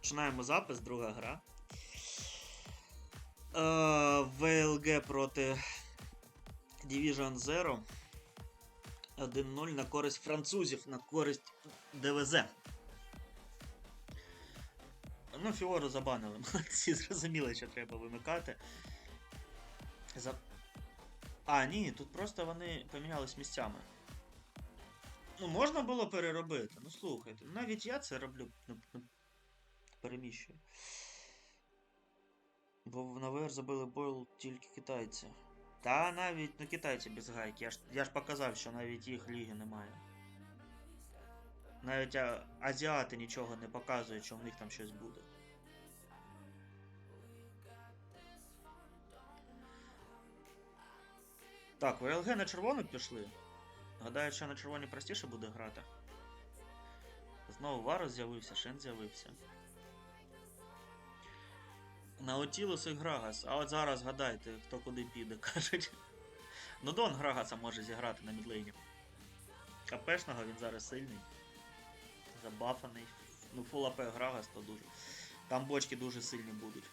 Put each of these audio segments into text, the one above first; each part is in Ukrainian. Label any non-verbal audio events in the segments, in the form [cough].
Починаємо запис, друга гра. Е, ВЛГ проти Division Zero. 1-0 на користь французів, на користь ДВЗ. Ну, Фіору забанили. [laughs] Молодці, зрозуміли, що треба вимикати. За... А, ні, тут просто вони помінялись місцями. Ну, можна було переробити. Ну слухайте, навіть я це роблю. ну, Переміщую. Бо на ВР забили бойл тільки китайці. Та навіть ну китайці без гайки. Я ж, я ж показав, що навіть їх ліги немає. Навіть а, азіати нічого не показують, що в них там щось буде. Так, ВЛГ на червону пішли. Гадаю, що на червоні простіше буде грати. Знову Варус з'явився, Шен з'явився. Наутілус і Грагас. А от зараз гадайте, хто куди піде, [laughs] кажуть. Ну Дон Грагаса може зіграти на мідлейні. КПшного він зараз сильний. Забафаний. Ну, фул АП Грагас то дуже. Там бочки дуже сильні будуть.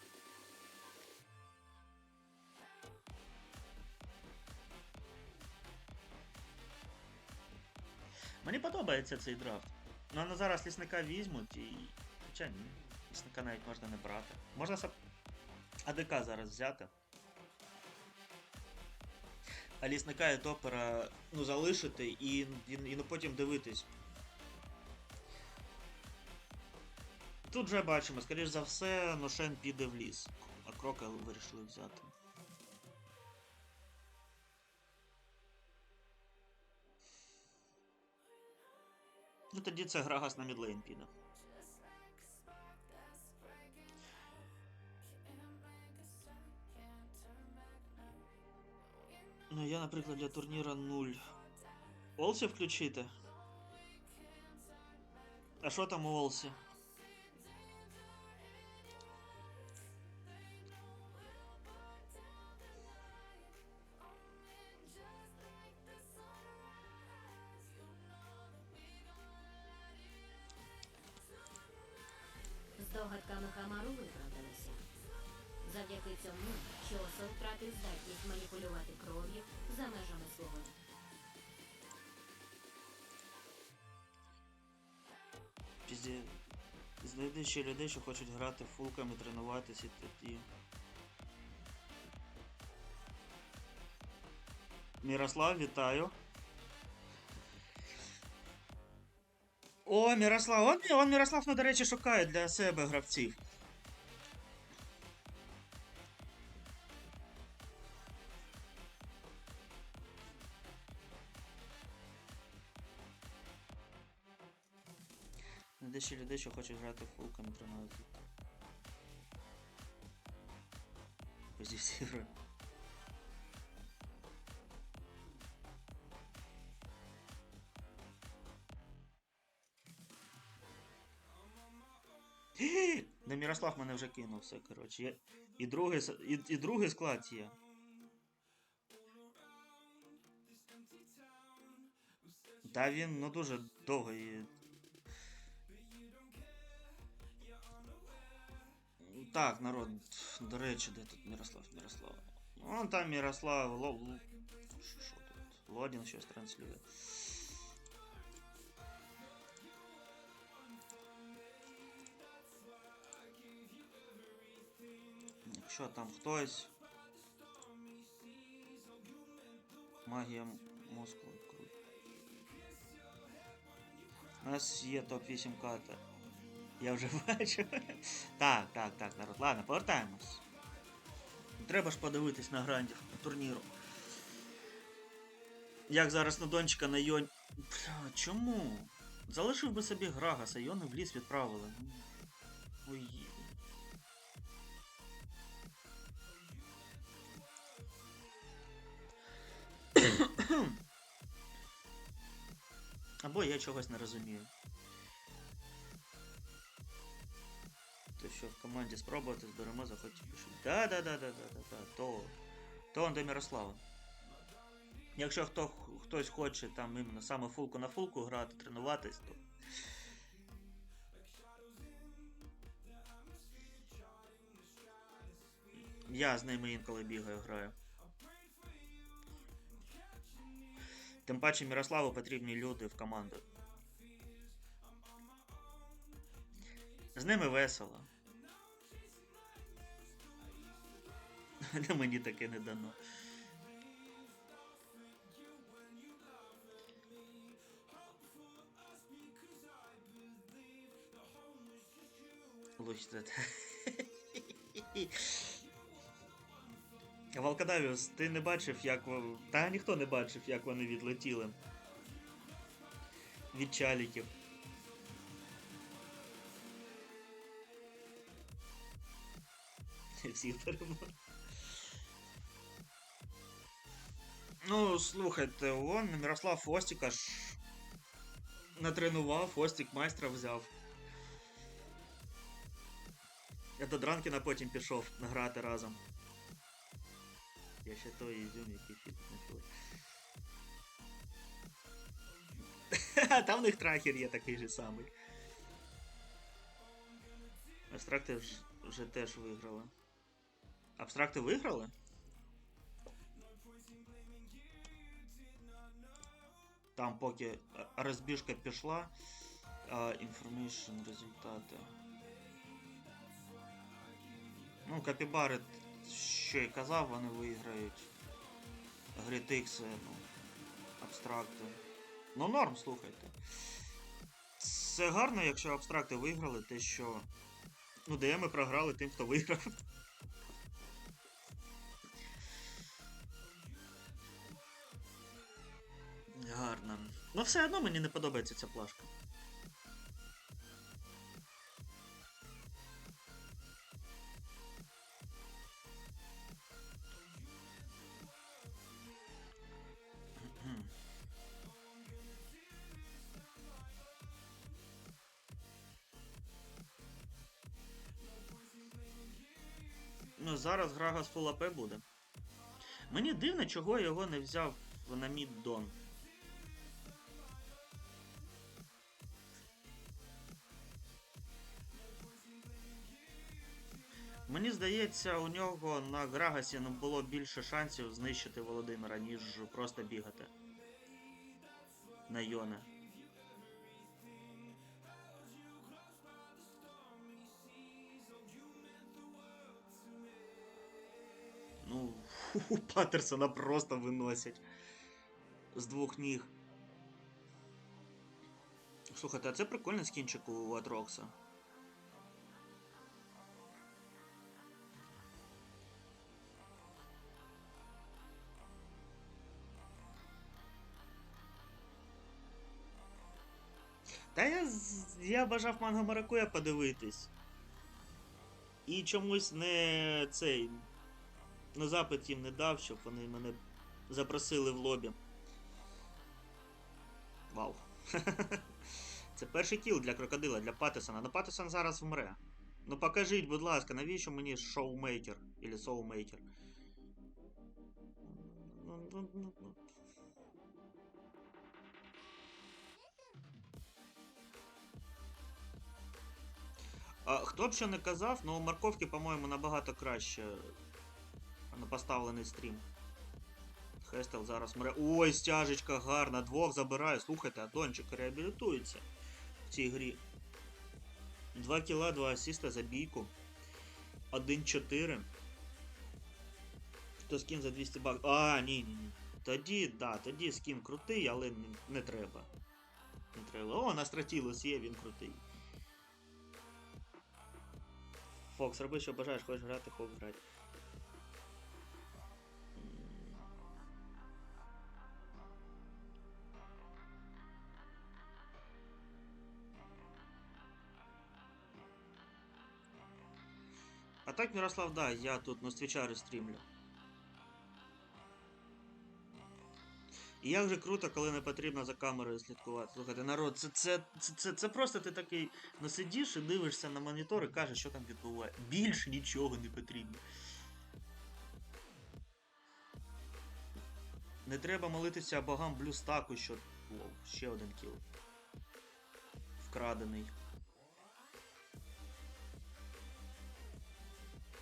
Мені подобається цей драфт. Ну, але зараз лісника візьмуть і. Хоча ні. Лісника навіть можна не брати. Можна. АДК зараз взяти. А лісника і топера ну, залишити і, і, і ну, потім дивитись. Тут вже бачимо, скоріш за все, Ношен піде в ліс. А крока вирішили взяти. Ну тоді це Грагас на мідлейн піде. Ну, я, наприклад, для турніра 0. Олсі включити. А що там у Олсі? Здогадками Хамару виправдалися. Завдяки цьому, що Осел втратив здатність маніпулювати кров'ю за межами свого. Пізді. Знайди ще людей, що хочуть грати фулками, тренуватися і тоді. Мірослав, вітаю. О, Мірослав, он, он Мірослав, ну, до речі, шукає для себе гравців. Знайди ще людей, що хочуть грати фулками, тренуватися. Позиції. Не Мірослав мене вже кинув все, коротше. Я... І, другий, і, і другий склад є. Та він ну дуже довго і. Так, народ, до речі, де тут Мірослав, Мірослав. Вон там Мірослав, Ло... Л- Що що тут? Лодін щось транслює. Якщо там хтось. Магія мозку. Круто. У нас є топ-8 карта. Я вже [laughs] бачу. так, так, так, народ. Ладно, повертаємось. Треба ж подивитись на грандів турніру. Як зараз на Дончика на Йонь. Бля, чому? Залишив би собі Грагаса, Йони в ліс відправили. Ой. [coughs] Або я чогось не розумію. то що в команді спробувати зберемо захоче пішли. Да, да, да, да, да, да, да. То то до Мирослава. Якщо хто, хтось хоче там іменно саме фулку на фулку грати, тренуватись, то. Я з ними інколи бігаю, граю. Тим паче Мирославу потрібні люди в команду. З ними весело. Але [laughs] мені таке не дано. Луч. [laughs] Валкадавіус, ти не бачив, як. Та ніхто не бачив, як вони відлетіли. Від чаліків. [laughs] Всіх перемог. Ну, слухайте, он Мирослав Фостіка ж натренував, Фостік майстра взяв. Я до Дранкіна потім пішов награти разом. Я ще той ізюм, який фіт не. [laughs] Там в них трахер є такий же самий. Абстракти вже теж виграли. Абстракти виграли? Там поки е, розбіжка пішла. Information результати. Ну, капібари, що і казав, вони виграють. Грітикси, ну, абстракти. Ну, норм, слухайте. Це гарно, якщо абстракти виграли, те що. Ну, ДМи програли тим, хто виграв. Гарно. Ну, все одно мені не подобається ця плашка. Ну, зараз Full AP буде. Мені дивно, чого його не взяв на мід здається, у нього на Грагасі ну, було більше шансів знищити Володимира, ніж просто бігати. На Йоне. Ну, [laughs] Паттерсона просто виносять. З двох ніг. Слухайте, а це прикольний скінчик у Атрокса. Та я, я бажав манго Маракуя подивитись. І чомусь не цей. На запит їм не дав, щоб вони мене запросили в лобі. Вау. [laughs] Це перший кіл для крокодила, для Паттисона. Ну Паттисон зараз вмре. Ну покажіть, будь ласка, навіщо мені шоумейкер? Или соумейкер? Ну, ну, ну, А, хто б що не казав, ну у морковки, по-моєму, набагато краще на поставлений стрім. Хестел зараз мре. Ой, стяжечка гарна, двох забирає. Слухайте, Адончик реабілітується в цій грі. 2 кіла, 2 асіста за бійку. 1-4. То скін за 200 бак. А, ні, ні, ні. Тоді, да, тоді скін крутий, але не, не треба. Не треба. О, на стратілус є, він крутий. Фокс, роби, що бажаєш, хочеш грати, Фокс грати. А так, Мирослав, да, я тут на свічари стрімлю. І як же круто, коли не потрібно за камерою слідкувати. Слухайте, народ, це, це, це, це, це просто ти такий ну, сидиш і дивишся на монітор і кажеш, що там відбувається. Більше нічого не потрібно. Не треба молитися богам блюстаку, що. Лоу, ще один кіл. Вкрадений.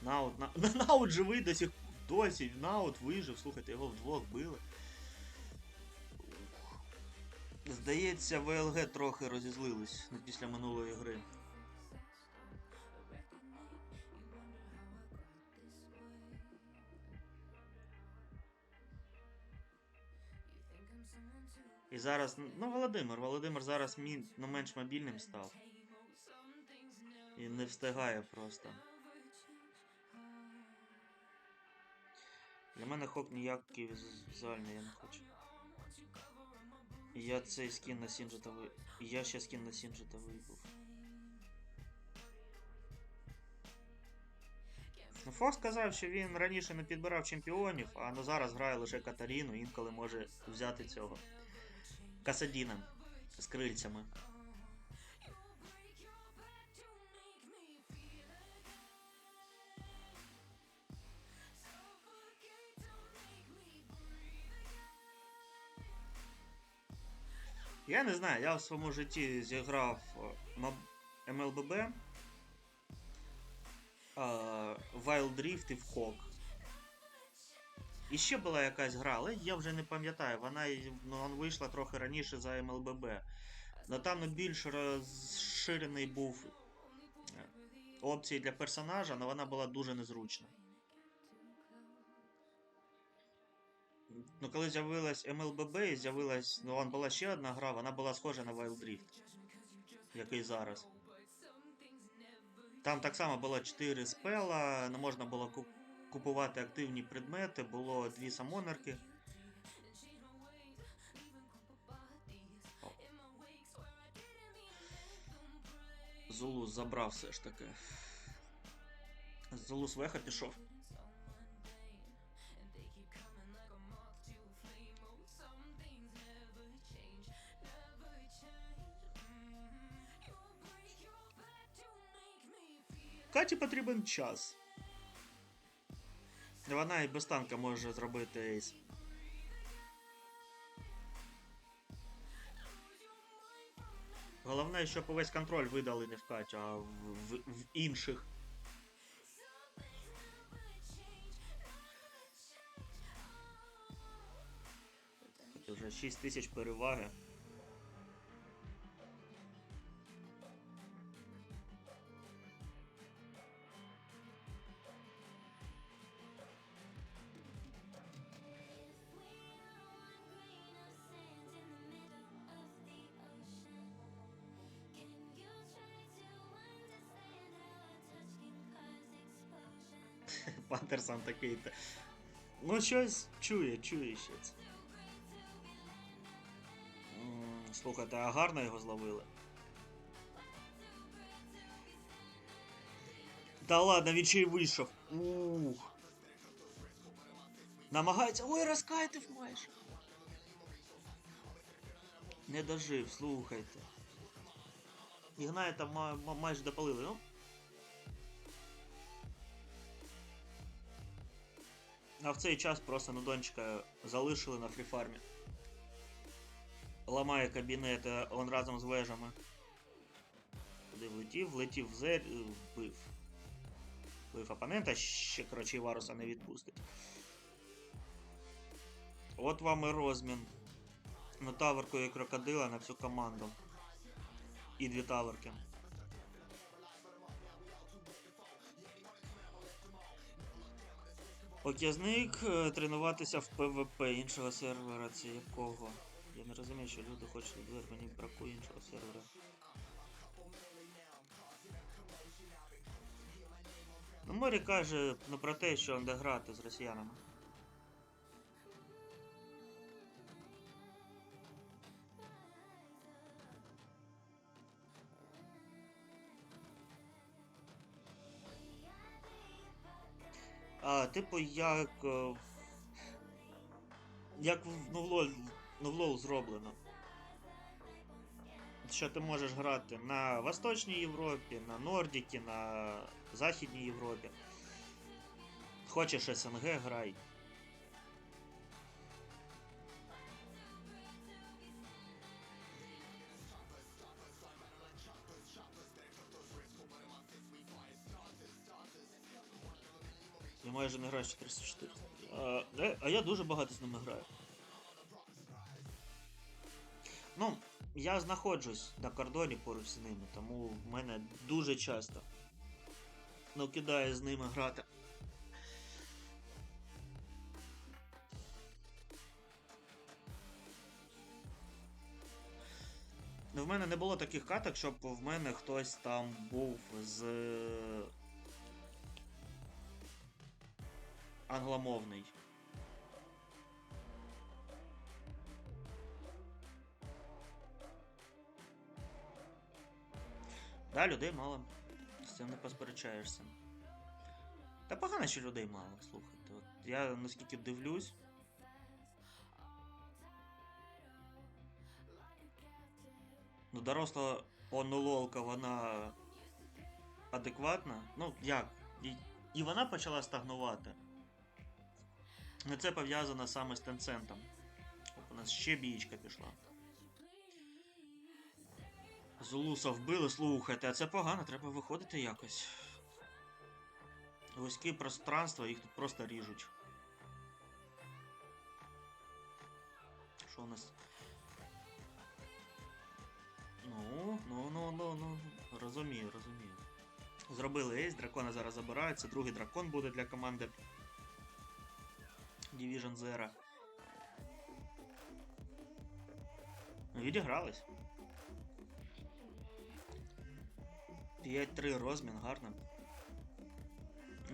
Наут, на... [laughs] Наут живий до сих досі. Наут вижив, слухайте, його вдвох били. Здається, ВЛГ трохи розізлились після минулої гри. І зараз, ну, Володимир, Володимир зараз мі... ну, менш мобільним став. І не встигає просто. Для мене хок ніякий віз- візуальний, я не хочу. Я цей скін на Сінджета ви... Я ще скін на Сінджета вибув. Ну, Фокс сказав, що він раніше не підбирав чемпіонів, а ну зараз грає лише Катаріну, інколи може взяти цього. Касадіна з крильцями. Я не знаю, я в своєму житті зіграв е, MLBB, е, Wild Rift і в Hawk. І ще була якась гра, але я вже не пам'ятаю. Вона ну, вийшла трохи раніше за MLBB. Но там більш розширений був е, опції для персонажа, але вона була дуже незручна. Ну, коли з'явилась MLBB і з'явилась. Ну, вон була ще одна гра, вона була схожа на Wild Rift. Який зараз. Там так само було 4 спела, не можна було ку- купувати активні предмети, було дві самонерки. Зулус забрав все ж таки. Зулус веха пішов. Каті потрібен час. Вона і без танка може зробити ейс. Головне, щоб увесь контроль видали не в Катю, а в, в, в інших. Це вже 6 тисяч переваги. Пантерсон такий. то Ну, щось чує, чує. М, Слухайте, а гарно його зловили. Та ладно, він ще й вийшов. Ух. Намагається. Ой, розкайтив майже. Не дожив, слухайте. Ігнайта ма- ма- майже допалили, ну. А в цей час просто Нудончика залишили на фріфармі. Ламає кабінет, он разом з вежами. Куди влетів, влетів в зер, е, вбив. Вбив опонента, ще, коротше, Варуса не відпустить. От вам і розмін. На таверку і крокодила на всю команду. І дві таверки. Показник е, тренуватися в ПВП іншого сервера. Це якого? Я не розумію, що люди хочуть двері, мені бракує іншого сервера. Ну, Морі каже ну, про те, що он де грати з росіянами. Типу, як. е, Як в, в LoL зроблено. Що ти можеш грати на Восточній Європі, на Нордіки, на Західній Європі. Хочеш СНГ грай. Майже не граю з 404. А, а я дуже багато з ними граю. Ну, я знаходжусь на кордоні поруч з ними, тому в мене дуже часто ну, кидає з ними грати. Ну, в мене не було таких каток, щоб в мене хтось там був з. Англомовний. Да, людей мало. З цим не посперечаєшся. Та погано, що людей мало, слухайте. От я наскільки дивлюсь. Ну, доросла онололка, вона адекватна. Ну, як? І, і вона почала стагнувати. Ну, це пов'язано саме з Тенцентом. Оп, у нас ще бійка пішла. Зулуса вбили, слухайте, а це погано, треба виходити якось. Вузькі пространства, їх тут просто ріжуть. Що у нас? Ну, ну, ну, ну, ну. Розумію, розумію. Зробили ейс, дракона зараз забирають. Це другий дракон буде для команди Division Zero. Ну, відігрались. 5-3 розмін, гарно.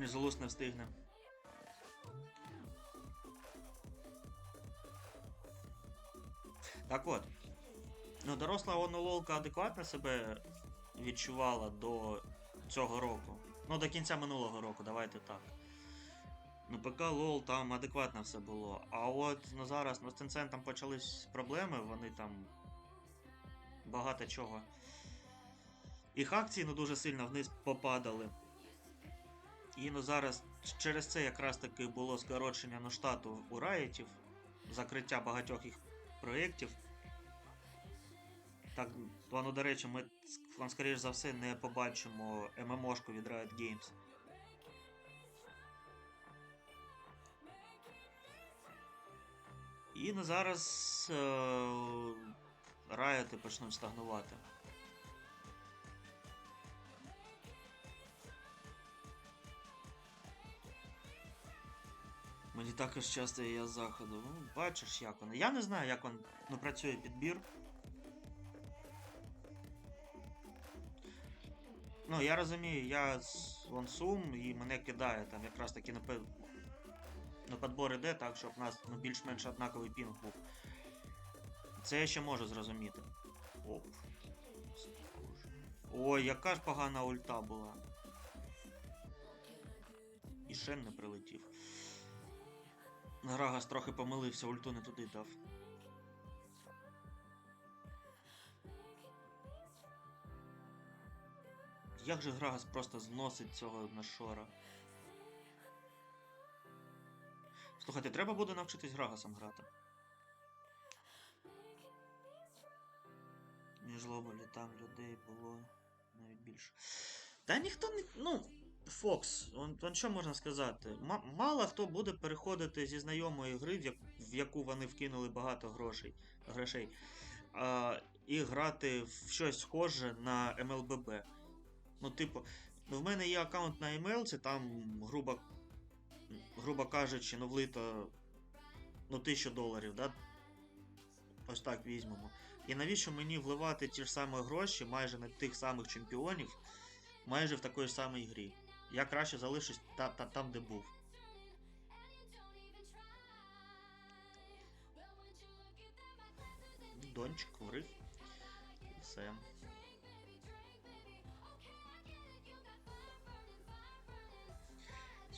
Золус не встигне. Так от. Ну, доросла онололка адекватно себе відчувала до цього року. Ну, до кінця минулого року, давайте так. Ну, ПК лол там адекватно все було. А от ну, зараз ну, з Tencent там почались проблеми, вони там багато чого. Їх акції ну, дуже сильно вниз попадали. І ну, зараз через це якраз таки було скорочення ну, штату у Райтів, закриття багатьох їх проєктів. Так, ну, до речі, ми, скоріш за все, не побачимо ММОшку від Riot Games. І ну, зараз е- Riot почнуть стагнувати. Мені також часто є з заходу. Ну, бачиш, як воно. Я не знаю, як він ну, працює підбір. Ну, я розумію, я з Лансум і мене кидає там якраз таки на, на підбор іде так, щоб у нас ну, більш-менш однаковий пінг був. Це я ще можу зрозуміти. Оп. Ой, яка ж погана ульта була. І Шен не прилетів. Грагас трохи помилився, ульту не туди дав. Як же Грагас просто зносить цього нашора? Слухайте, треба буде навчитись Грагасом грати. Між лоболі там людей було навіть більше. Та ніхто не. Ну, Фокс, он, он що можна сказати? М- мало хто буде переходити зі знайомої гри, в, як, в яку вони вкинули багато грошей, грошей, а, і грати в щось схоже на MLBB. Ну, типу, ну, в мене є аккаунт на ML, там, грубо, грубо кажучи, ну, влито ну, 1000 доларів, да? Ось так візьмемо. І навіщо мені вливати ті ж самі гроші майже на тих самих чемпіонів, майже в такій самій грі? Я краще залишусь та, та, там, де був. Дончик, врив. Все.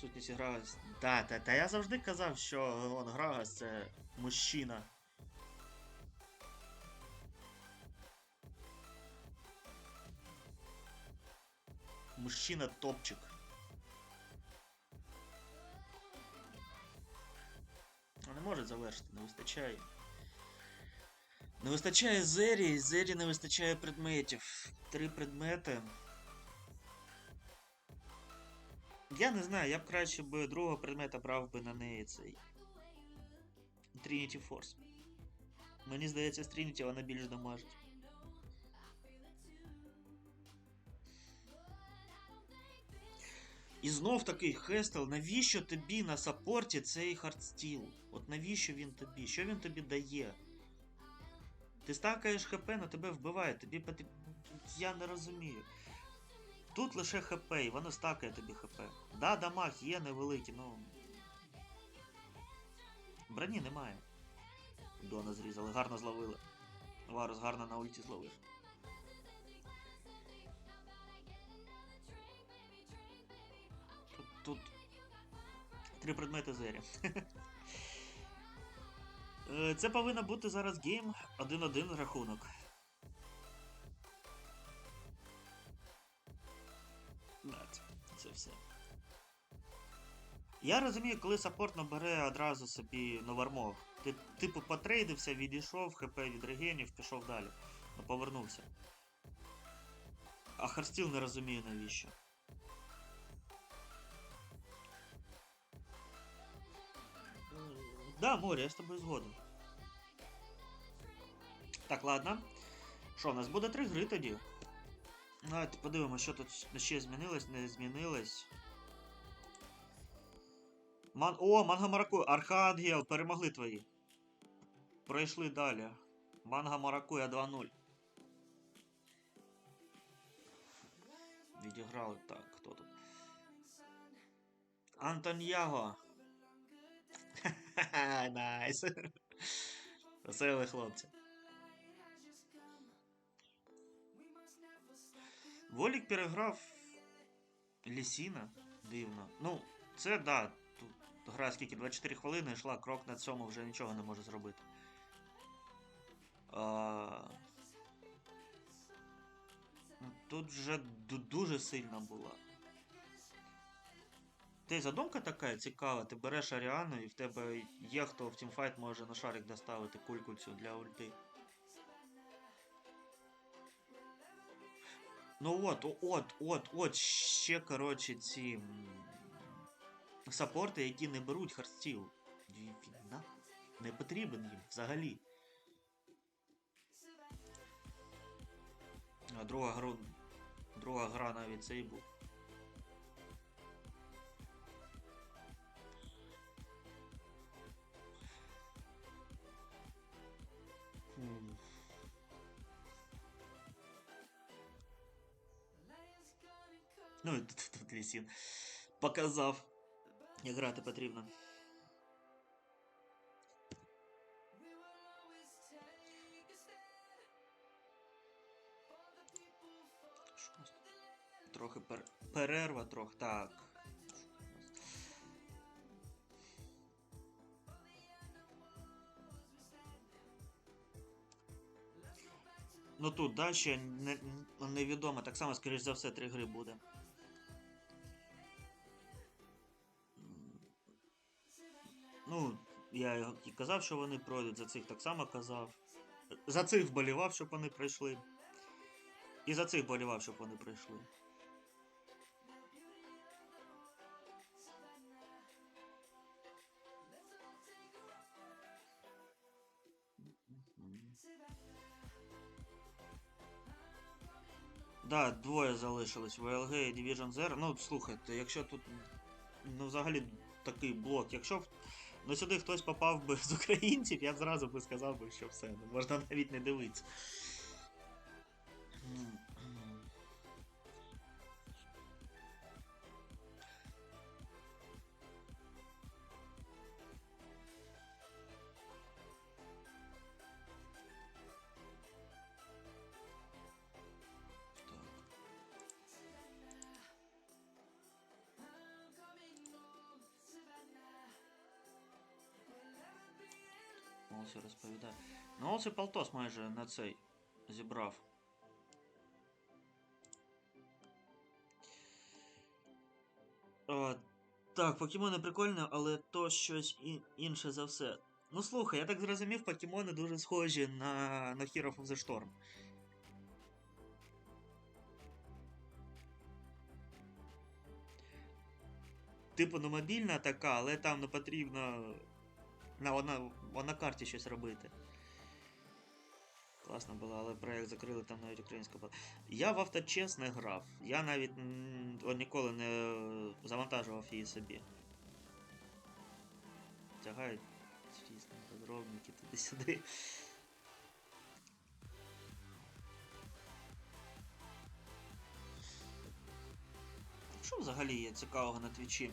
Сутність Грагас. Да, та, та я завжди казав, що он Грагас це мужчина. Мужчина топчик. А не може завершити, не вистачає. Не вистачає Зері, Зері не вистачає предметів. Три предмети. Я не знаю, я б краще би другого предмета брав би на неї цей. Trinity Force. Мені здається, з Trinity вона більш дамажить. І знов такий Хестел, навіщо тобі на саппорті цей хардстіл? От навіщо він тобі? Що він тобі дає? Ти стакаєш ХП, на тебе вбиває, тобі. Я не розумію. Тут лише ХП, і воно стакає тобі ХП. Да, дамаг є невеликий, ну. Броні немає. Дона зрізали, гарно зловили. Варус гарно на ульті зловив. Тут, тут три предмети зері. [laughs] Е, Це повинно бути зараз гейм 1-1 рахунок. Я розумію, коли саппорт набере одразу собі новармов. Ти, типу, потрейдився, відійшов, хп від регенів, пішов далі. Ну, повернувся. А Харстіл не розумію навіщо. Да, море, я з тобою згоден. Так, ладно. Що, у нас буде три гри тоді? Давайте подивимося, що тут ще змінилось, не змінилось. Ман... О, Манга Мараку, Архангел, перемогли твої. Пройшли далі. Манга Маракуя 2-0. Відіграли так, хто тут? Антон Яго. Ха-ха, Найс. Веселі хлопці. Волік переграв Лісіна. Дивно. Ну, це да. Гра скільки 24 хвилини йшла, крок на цьому вже нічого не може зробити. Ну, Тут вже дуже сильно була. Ти задумка така цікава, ти береш Аріану і в тебе є хто в тімфайт може на шарик доставити кульку цю для ульти. Ну от, от, от, от, ще, коротше, ці м, саппорти, які не беруть хардстіл. Не потрібен їм взагалі. А друга гра, друга гра навіть цей був. Ну, тут, тут Лісін показав, як грати потрібно. Трохи пер... перерва, трохи. Так. Ну тут далі не, невідомо, так само, скоріш за все, три гри буде. Я і казав, що вони пройдуть, за цих так само казав. За цих вболівав, щоб вони пройшли. І за цих вболівав, щоб вони пройшли. Мгм. Да, двоє залишилось VLG і Division Zero. Ну, слухайте, якщо тут ну, взагалі такий блок, якщо ну, сюди хтось попав би з українців, я б зразу би сказав би, що все, можна навіть не дивитися. Ну, Полтос майже на цей зібрав. О, так, покемони прикольні, але то щось інше за все. Ну слухай, я так зрозумів, покемони дуже схожі на, на Hero of the Storm. типу, ну мобільна така, але там не потрібно на, на, на карті щось робити. Класно було, але проект закрили, там навіть українська була. Я в авточес не грав. Я навіть ніколи не завантажував її собі. Тягають різні подробники туди-сюди. Що взагалі є цікавого на твічі?